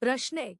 प्रश्न एक.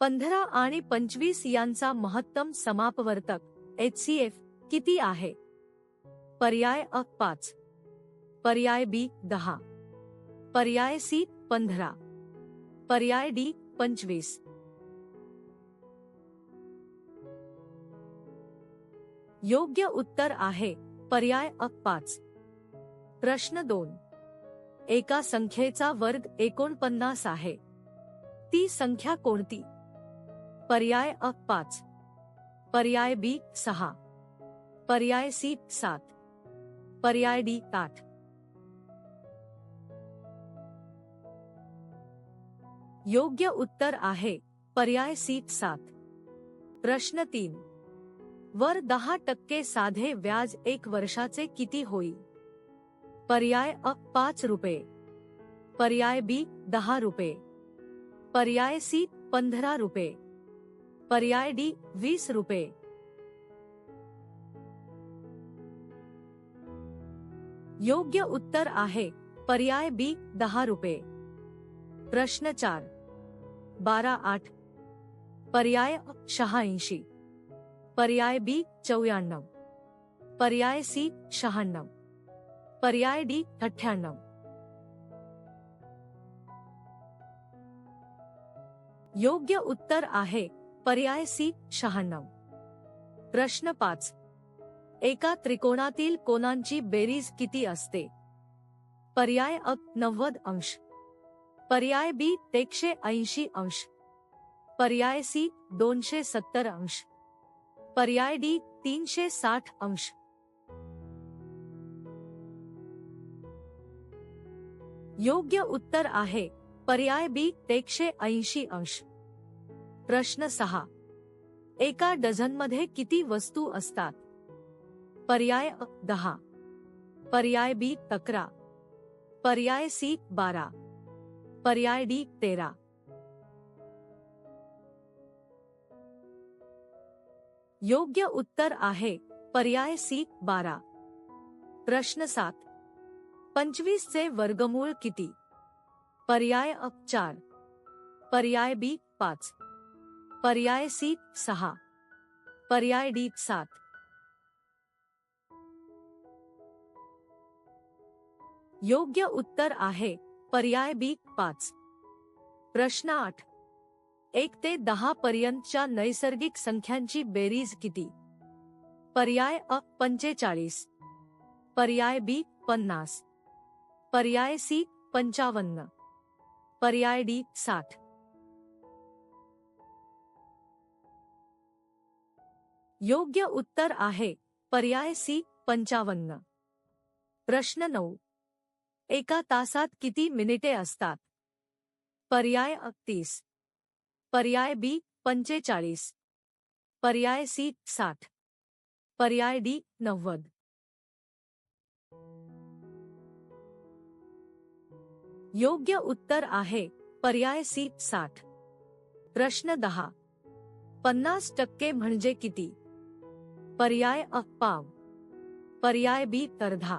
पंधरा आणि पंचवीस यांचा महत्तम समापवर्तक एच सी एफ किती आहे? पर्याय अ पाच. पर्याय बी दहा. पर्याय सी पंधरा. पर्याय डी पंचवीस. योग्य उत्तर आहे पर्याय अ पाच. प्रश्न दोन. एका संख्येचा वर्ग एकोणपन्नास आहे. ती संख्या कोणती? पर्याय अ पाच. पर्याय बी सहा. पर्याय सी सात. पर्याय डी आठ. योग्य उत्तर आहे. पर्याय सी सात. प्रश्न तीन. वर दहा टक्के साधे व्याज एक वर्षाचे किती होईल? पर्याय अ पाच रुपये. पर्याय बी दहा रुपये. पर्याय सी पंधरा रुपये पर्याय डी वीस रुपये योग्य उत्तर आहे, पर्याय बी दहा रुपये प्रश्न चार। बारा आठ। पर्याय शहाऐंशी। पर्याय बी चौऱ्याण्णव। पर्याय सी शहाण्णव। पर्याय डी अठ्ठ्याण्णव। योग्य उत्तर आहे पर्याय सी शहाण्णव. प्रश्न पाच. एका त्रिकोणातील कोणांची बेरीज किती असते? पर्याय अ नव्वद अंश. पर्याय बी एकशे ऐंशी अंश. पर्याय सी दोनशे सत्तर अंश. पर्याय डी तीनशे साठ अंश. योग्य उत्तर आहे पर्याय बी एकशे ऐंशी अंश. प्रश्न सहा. एका डझनमध्ये किती वस्तू असतात? पर्याय दहा. पर्याय बी अकरा पर्याय सी बारा. पर्याय डी तेरा. योग्य उत्तर आहे, पर्याय सी बारा. प्रश्न सात. पंचवीस चे वर्गमूळ किती? पर्याय अ चार। पर्याय बी पाच। पर्याय सी सहा। पर्याय डी सात। योग्य उत्तर आहे, पर्याय बी पाच। प्रश्न आठ। एक ते दहा पर्यंतच्या नैसर्गिक संख्यांची बेरीज किती? पर्याय अ पंचेचाळीस। पर्याय बी पन्नास। पर्याय सी पंचावन्न। पर्याय डी साठ। योग्य उत्तर आहे पर्याय सी पंचावन्न। प्रश्न नऊ। एका तासात किती मिनिटे असतात? पर्याय अ तीस पर्याय बी पंचेचाळीस। पर्याय सी साठ। पर्याय डी नव्वद। योग्य उत्तर आहे, पर्याय सी, साठ. प्रश्न दहा. पन्नास टक्के म्हणजे किती? पर्याय अ, पाव. पर्याय बी अर्धा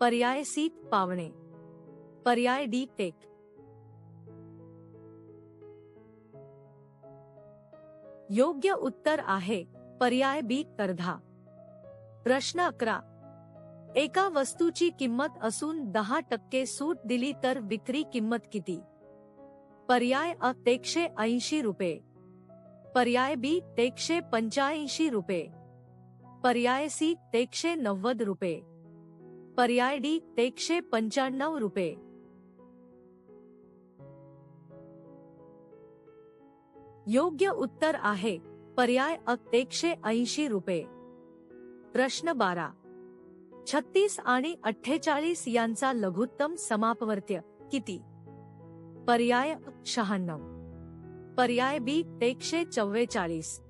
पर्याय सी, पावणे. पर्याय डी, टेक. योग्य उत्तर आहे, पर्याय बी अर्धा प्रश्न अकरा. एका वस्तूची किंमत असून दहा टक्के सूट दिली तर विक्री किंमत किती? पर्याय अ एकशे ऐंशी रुपये. पर्याय बी एकशे पंच्याऐंशी रुपये. पर्याय सी एकशे नव्वद रुपये. पर्याय डी एकशे पंच्याण्णव रुपये. योग्य उत्तर आहे, पर्याय अ एकशे ऐंशी रुपये. प्रश्न बारा. छत्तीस आणि अठ्ठेचाळीस यांचा लघुत्तम समापवर्त्य किती? पर्याय शहाण्णव. पर्याय बी एकशे चव्वेचाळीस.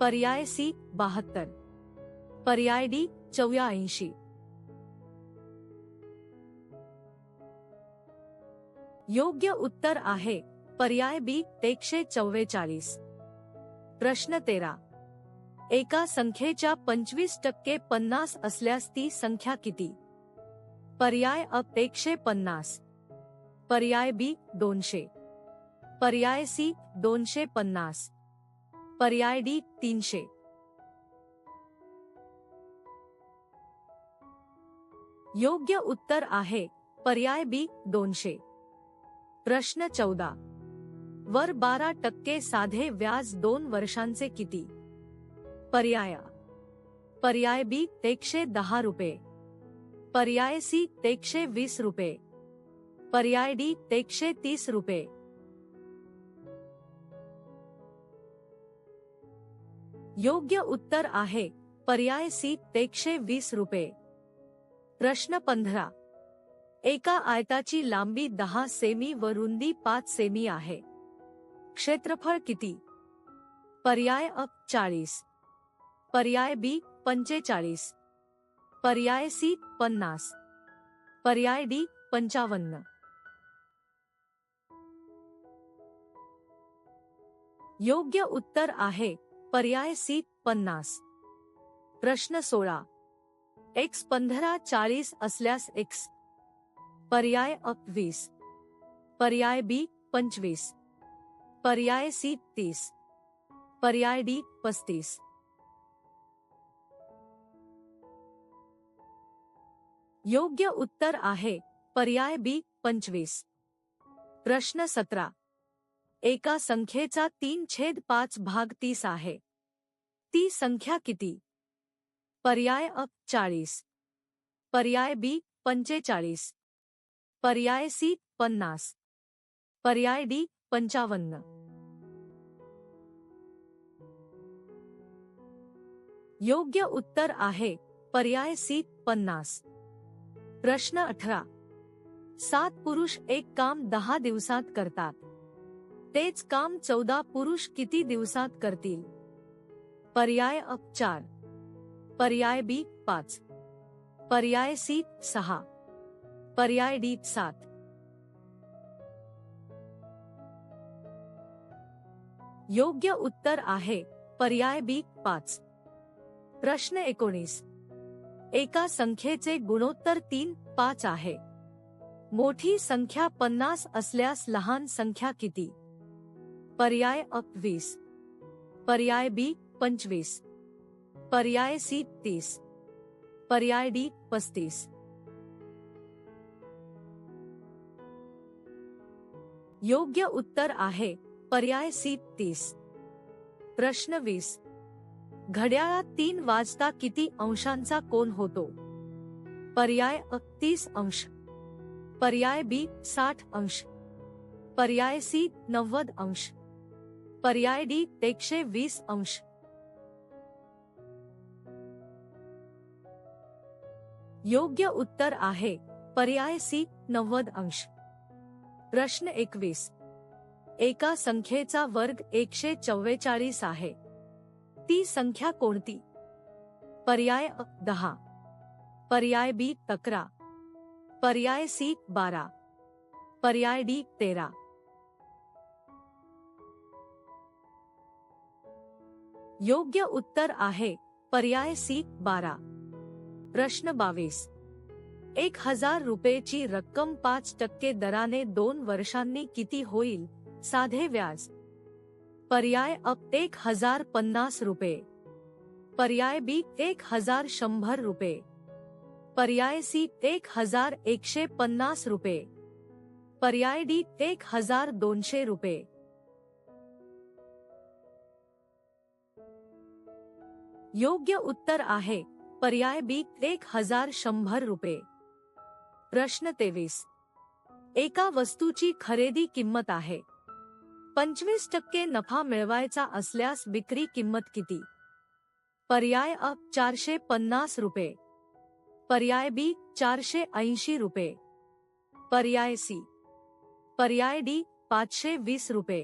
पर्याय सी बहात्तर. पर्याय डी चौऱ्याऐंशी. योग्य उत्तर आहे. पर्याय बी एकशे चव्वेचाळीस. प्रश्न तेरा. एका संख्येच्या पंचवीस टक्के पन्नास असल्यास ती संख्या किती? पर्याय अ एकशे पन्नास. पर्याय बी दोनशे. पर्याय सी दोनशे पन्नास. पर्याय डी तीनशे. योग्य उत्तर आहे पर्याय बी दोनशे. प्रश्न चौदा. वर बारा टक्के साधे व्याज दोन वर्षांचे किती? पर्याय। पर्याय बी एकशे दहा रुपये पर्याय सी एकशे वीस रुपये पर्याय डी एकशे तीस रुपये योग्य उत्तर आहे, पर्याय सी एकशे वीस रुपये प्रश्न पंधरा। एका आयताची लांबी दहा सेमी व रुंदी पाच सेमी आहे। क्षेत्रफळ किती? पर्याय अ चाळीस। पर्याय बी, पंचेचाळीस. पर्याय सी, पन्नास. पर्याय डी, पंचावन्न. योग्य उत्तर आहे, पर्याय सी, पन्नास. प्रश्न सोळा. एक्स पंधरा चाळीस असल्यास एक्स. पर्याय अ पर्याय बी, पंचवीस. पर्याय सी, तीस. पर्याय डी, पस्तीस. योग्य उत्तर आहे. पर्याय बी, पंचवीस. प्रश्न सतरा. एका संख्येचा तीन छेद पाच भाग तीस आहे. ती संख्या किती? पर्याय अ, चाळीस. पर्याय बी, पंचेचाळीस. पर्याय सी, पन्नास. पर्याय डी, पंचावन्न. योग्य उत्तर आहे. पर्याय सी, पन्नास. प्रश्न अठरा. सात पुरुष एक काम दहा दिवसात करतात. तेच काम चौदा पुरुष किती दिवसात करतील? पर्याय अ चार. पर्याय बी पाच. पर्याय सी सहा. पर्याय डी सात. योग्य उत्तर आहे पर्याय बी पाच. प्रश्न एकोणीस. एका संख्येचे गुणोत्तर तीन, पाच आहे. मोठी संख्या पन्नास असल्यास लहान संख्या किती? पर्याय अ पर्याय बी, पंचवीस. पर्याय सी, तीस. पर्याय डी, पस्तीस. योग्य उत्तर आहे, पर्याय सी, तीस. प्रश्न वीस. घड्याळात तीन वाजता किती अंशांचा कोण होतो? पर्याय अ तीस अंश. पर्याय बी साठ अंश. पर्याय सी नव्वद अंश. पर्याय डी एकशे वीस अंश. योग्य उत्तर आहे पर्याय सी नव्वद अंश. प्रश्न एकवीस. एका संख्येचा वर्ग एकशे चव्वेचाळीस आहे. ती संख्या कोणती? पर्याय अ दहा. पर्याय बी तक्रा. पर्याय सी बारा. पर्याय डी तेरा. योग्य उत्तर आहे पर्याय सी बारा. प्रश्न बावीस. एक हजार रुपयेची रक्कम पाच टक्के दराने दोन वर्षांनी किती होईल? साधे व्याज. पर्याय अप एक हज़ार पन्नास रुपये। पर्याय बी एक हज़ार शंभर रुपये। पर्याय सी एक हज़ार एकशे पन्नास रुपये। पर्याय डी एक हज़ार दोनशे रुपये। योग्य उत्तर आहे। पर्याय बी एक हज़ार शंभर रुपये। प्रश्न तेवीस। एका वस्तूची खरेदी किंमत आहे। पंचवीस टक्के नफा मिळवायचा असल्यास विक्री किंमत किती? पर्याय अ चारशे पन्नास रुपये. पर्याय बी चारशे ऐंशी रुपये. पर्याय सी. पर्याय डी पाचशे वीस रुपये.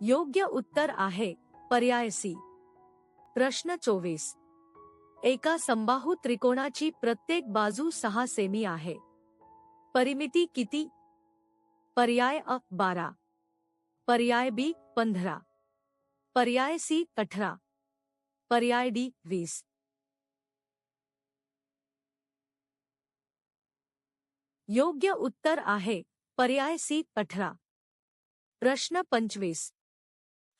योग्य उत्तर आहे पर्याय सी. प्रश्न चोवीस. एका संबाहू त्रिकोणाची प्रत्येक बाजू सहा सेमी आहे. परिमिती किती? पर्याय अ बारा पर्याय बी पंधरा पर्याय सी अठरा पर्याय डी वीस योग्य उत्तर आहे, पर्याय सी अठरा प्रश्न पंचवीस।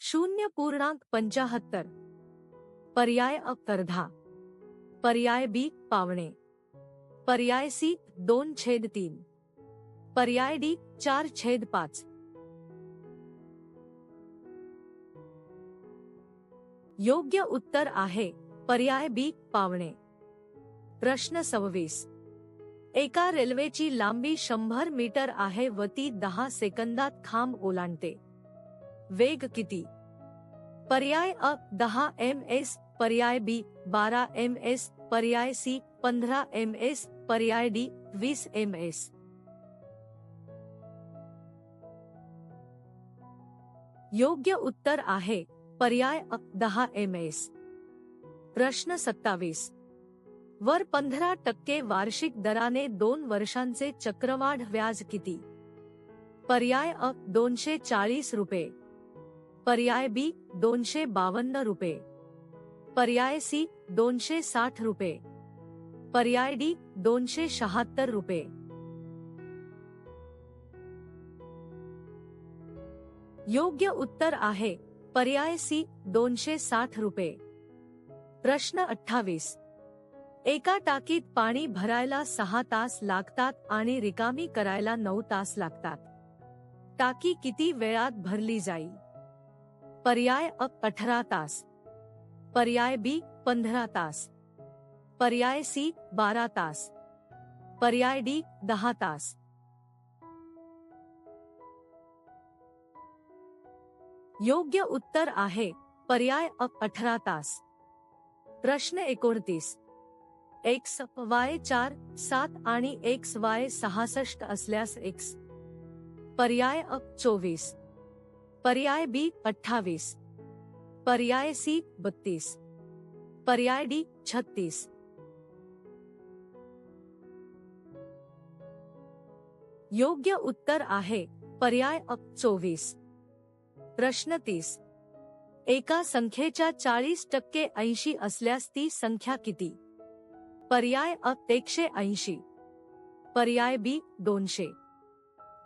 शून्य पूर्णांक पंचाहत्तर। पर्याय अ, अर्धा। पर्याय बी, पावणे। पर्याय सी दोन छेद तीन. पर्याय डी, चार छेद पाच. योग्य उत्तर आहे, पर्याय बी, पावणे. प्रश्न सव्वीस. एका रेल्वेची लांबी शंभर मीटर आहे व ती दहा सेकंदात खांब ओलांडते. वेग किती? पर्याय अ, दहा एम एस, पर्याय बी, बारा एम एस, पर्याय सी, पंधरा एम एस पर्याय डी, वीस एम एस. योग्य उत्तर आहे, पर्याय अ, दहा एम एस. प्रश्न सत्तावीस. वर पंधरा टक्के वार्षिक दराने दोन वर्षांचे चक्रवाढ व्याज किती? पर्याय अ, दोनशे चाळीस रुपये. पर्याय बी, दोनशे बावन्न रुपये. पर्याय सी, दोनशे साठ रुपये. पर्याय डी, दोनशे शहात्तर रुपये. योग्य उत्तर आहे, पर्याय सी, दोनशे साठ रुपये. प्रश्न अठ्ठावीस. एका टाकीत पाणी भरायला सहा तास लागतात आणि रिकामी करायला नऊ तास लागतात. टाकी किती वेळात भरली जाईल? पर्याय अ, अठरा तास. पर्याय बी, पंधरा तास. पर्याय सी बारा तास। पर्याय डी, दहा तास। योग्य उत्तर आहे, पर्याय अठरा तास। प्रश्न एकोणतीस। एक्स, वाय चार, सात आणि एक्स, वाय सहासष्ट असल्यास एक्स। पर्याय अ चोवीस। पर्याय बी, अठ्ठावीस। पर्याय सी, बत्तीस। पर्याय डी, छत्तीस। योग्य उत्तर आहे. पर्याय अ चोवीस. प्रश्न तीस. एका संख्येच्या चाळीस टक्के ऐंशी असल्यास ती संख्या किती? पर्याय अ एकशे ऐंशी. पर्याय बी दोनशे.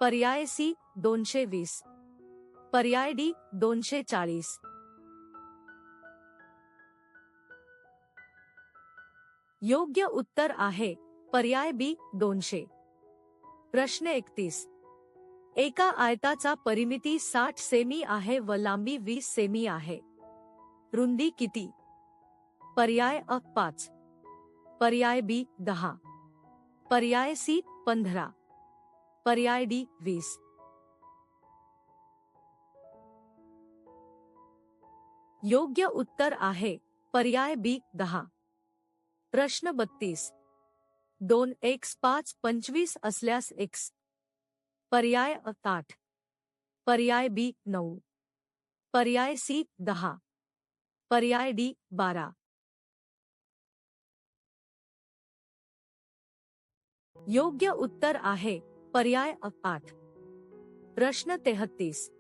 पर्याय सी दोनशे वीस. पर्याय डी दोनशे चाळीस. योग्य उत्तर आहे. पर्याय बी दोनशे. प्रश्न एकतीस. एका आयताचा परिमिती साठ सेमी आहे व लांबी वीस सेमी आहे. रुंदी किती? पर्याय अ, पाच. पर्याय बी, दहा. पर्याय सी, पंधरा. पर्याय डी, वीस. योग्य उत्तर आहे. पर्याय बी, दहा. प्रश्न बत्तीस. दोन एक्स पाच पंचवीस असल्यास एक्स. पर्याय आठ. पर्याय बी नऊ. पर्याय सी दहा. पर्याय डी बारा. योग्य उत्तर आहे, पर्याय आठ. प्रश्न तेहत्तीस.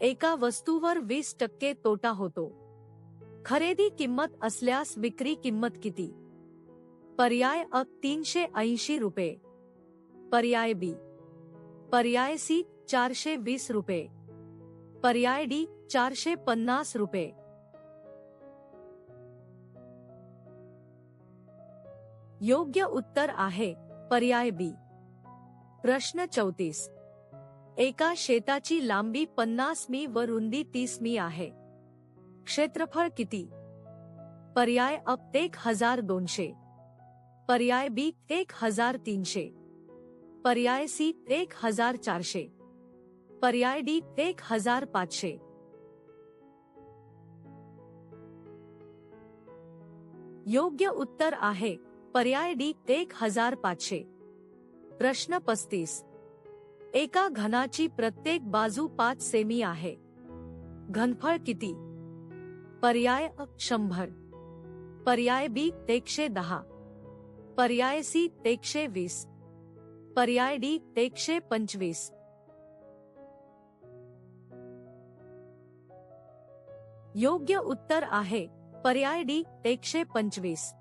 एका वस्तूवर वीस टक्के तोटा होतो. खरेदी किंमत असल्यास विक्री किंमत किती? पर्याय अ तीनशे ऐंशी रुपये. पर्याय बी. पर्याय सी, चारशे वीस रुपये. पर्याय डी, चारशे पन्नास रुपये. योग्य उत्तर आहे, पर्याय बी. प्रश्न चौतीस. एका शेताची लांबी पन्नास मी व रुंदी तीस मी आहे. क्षेत्रफळ किती? पर्याय अप एक हज़ार दोनशे. पर्याय बी एक हज़ार तीनशे पर्याय सी एक हज़ार चारशे पर्याय डी एक हज़ार पाचशे योग्य उत्तर आहे, पर्याय डी एक हज़ार पाचशे प्रश्न पस्तीस. एका घनाची प्रत्येक बाजू पाच सेमी आहे. घनफळ किती? पर्याय शंभर. पर्याय बी एकशे दहा. पर्याय सी एकशे वीस। पर्याय डी एकशे पंचवीस। योग्य उत्तर आहे। पर्याय डी एकशे पंचवीस।